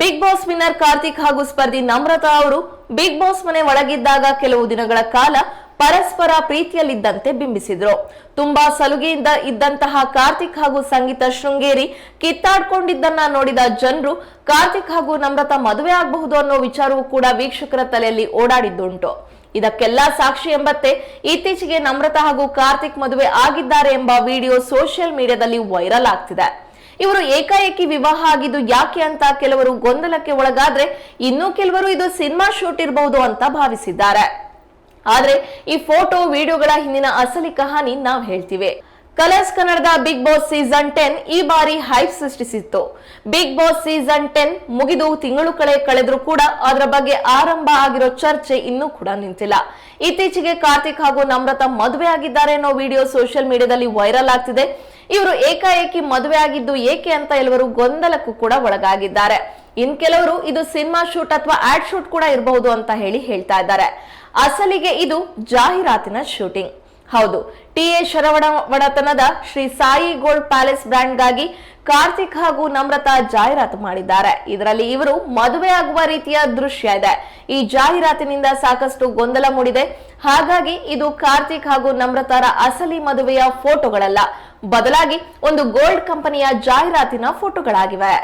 Big boss winner Karthik ಹಾಗೂ ಸ್ಪರ್ಧಿ ನಮ್ರತಾ ಅವರು big boss ಮನೆ ಒಳಗಿದ್ದಾಗ ಕೆಲವು ದಿನಗಳ ಕಾಲ ಪರಸ್ಪರ ಪ್ರೀತಿಯಲ್ಲಿದ್ದಂತೆ ಬಿಂಬಿಸಿದ್ರು. ತುಂಬಾ ಸಲುಗೆಯಿಂದ ಇದ್ದಂತಹ ಕಾರ್ತಿಕ್ ಹಾಗೂ ಸಂಗೀತ ಶೃಂಗೇರಿ ಕಿತ್ತಾಡ್ಕೊಂಡಿದ್ದನ್ನ ನೋಡಿದ ಜನರು, ಕಾರ್ತಿಕ್ ಹಾಗೂ ನಮ್ರತಾ ಮದುವೆ ಆಗಬಹುದು ಅನ್ನೋ ವಿಚಾರವೂ ಕೂಡ ವೀಕ್ಷಕರ ತಲೆಯಲ್ಲಿ ಓಡಾಡಿದ್ದುಂಟು. ಇದಕ್ಕೆಲ್ಲ ಸಾಕ್ಷಿ ಎಂಬಂತೆ ಇತ್ತೀಚೆಗೆ ನಮ್ರತಾ ಹಾಗೂ ಕಾರ್ತಿಕ್ ಮದುವೆ ಆಗಿದ್ದಾರೆ ಎಂಬ ವಿಡಿಯೋ ಸೋಷಿಯಲ್ ಮೀಡಿಯಾದಲ್ಲಿ ವೈರಲ್ ಆಗ್ತಿದೆ. ಇವರು ಏಕಾಏಕಿ ವಿವಾಹ ಆಗಿದ್ದು ಯಾಕೆ ಅಂತ ಕೆಲವರು ಗೊಂದಲಕ್ಕೆ ಒಳಗಾದ್ರೆ ಇನ್ನು ಕೆಲವರು ಇದು ಸಿನಿಮಾ ಶೂಟ್ ಇರಬಹುದು ಅಂತ ಭಾವಿಸಿದ್ದಾರೆ. ಆದ್ರೆ ಈ ಫೋಟೋ, ವಿಡಿಯೋಗಳ ಹಿಂದಿನ ಅಸಲಿ ಕಹಾನಿ ನಾವು ಹೇಳ್ತೀವಿ. ಕಲರ್ಸ್ ಕನ್ನಡದ ಬಿಗ್ ಬಾಸ್ ಸೀಸನ್ ಟೆನ್ ಈ ಬಾರಿ ಹೈಪ್ ಸೃಷ್ಟಿಸಿತ್ತು. ಬಿಗ್ ಬಾಸ್ ಸೀಸನ್ ಟೆನ್ ಮುಗಿದು ತಿಂಗಳು ಕಳೆ ಕಳೆದ್ರೂ ಕೂಡ ಅದರ ಬಗ್ಗೆ ಆರಂಭ ಆಗಿರೋ ಚರ್ಚೆ ಇನ್ನೂ ಕೂಡ ನಿಂತಿಲ್ಲ. ಇತ್ತೀಚೆಗೆ ಕಾರ್ತಿಕ್ ಹಾಗೂ ನಮ್ರತಾ ಮದುವೆ ಆಗಿದ್ದಾರೆ ಅನ್ನೋ ವಿಡಿಯೋ ಸೋಷಿಯಲ್ ಮೀಡಿಯಾದಲ್ಲಿ ವೈರಲ್ ಆಗ್ತಿದೆ. ಇವರು ಏಕಾಏಕಿ ಮದುವೆ ಆಗಿದ್ದು ಏಕೆ ಅಂತ ಎಲ್ಲವರು ಗೊಂದಲಕ್ಕೂ ಕೂಡ ಒಳಗಾಗಿದ್ದಾರೆ. ಇನ್ ಕೆಲವರು ಇದು ಸಿನಿಮಾ ಶೂಟ್ ಅಥವಾ ಆಡ್ ಶೂಟ್ ಕೂಡ ಇರಬಹುದು ಅಂತ ಹೇಳಿ ಹೇಳ್ತಾ ಇದ್ದಾರೆ. ಅಸಲಿಗೆ ಇದು ಜಾಹೀರಾತಿನ ಶೂಟಿಂಗ್. ಹೌದು. ಟಿ ಎ ಶರವಣ ಒಡೆತನದ ಶ್ರೀ ಸಾಯಿ ಗೋಲ್ಡ್ ಪ್ಯಾಲೇಸ್ ಬ್ರ್ಯಾಂಡ್ಗಾಗಿ ಕಾರ್ತಿಕ್ ಹಾಗೂ ನಮ್ರತಾ ಜಾಹೀರಾತು ಮಾಡಿದ್ದಾರೆ. ಇದರಲ್ಲಿ ಇವರು ಮದುವೆ ಆಗುವ ರೀತಿಯ ದೃಶ್ಯ ಇದೆ. ಈ ಜಾಹೀರಾತಿನಿಂದ ಸಾಕಷ್ಟು ಗೊಂದಲ ಮೂಡಿದೆ. ಹಾಗಾಗಿ ಇದು ಕಾರ್ತಿಕ್ ಹಾಗೂ ನಮ್ರತಾರ ಅಸಲಿ ಮದುವೆಯ ಫೋಟೋಗಳಲ್ಲ. ಬದಲಾಗಿ ಒಂದು ಗೋಲ್ಡ್ ಕಂಪನಿಯ ಜಾಹೀರಾತಿನ ಫೋಟೋಗಳಾಗಿವೆ.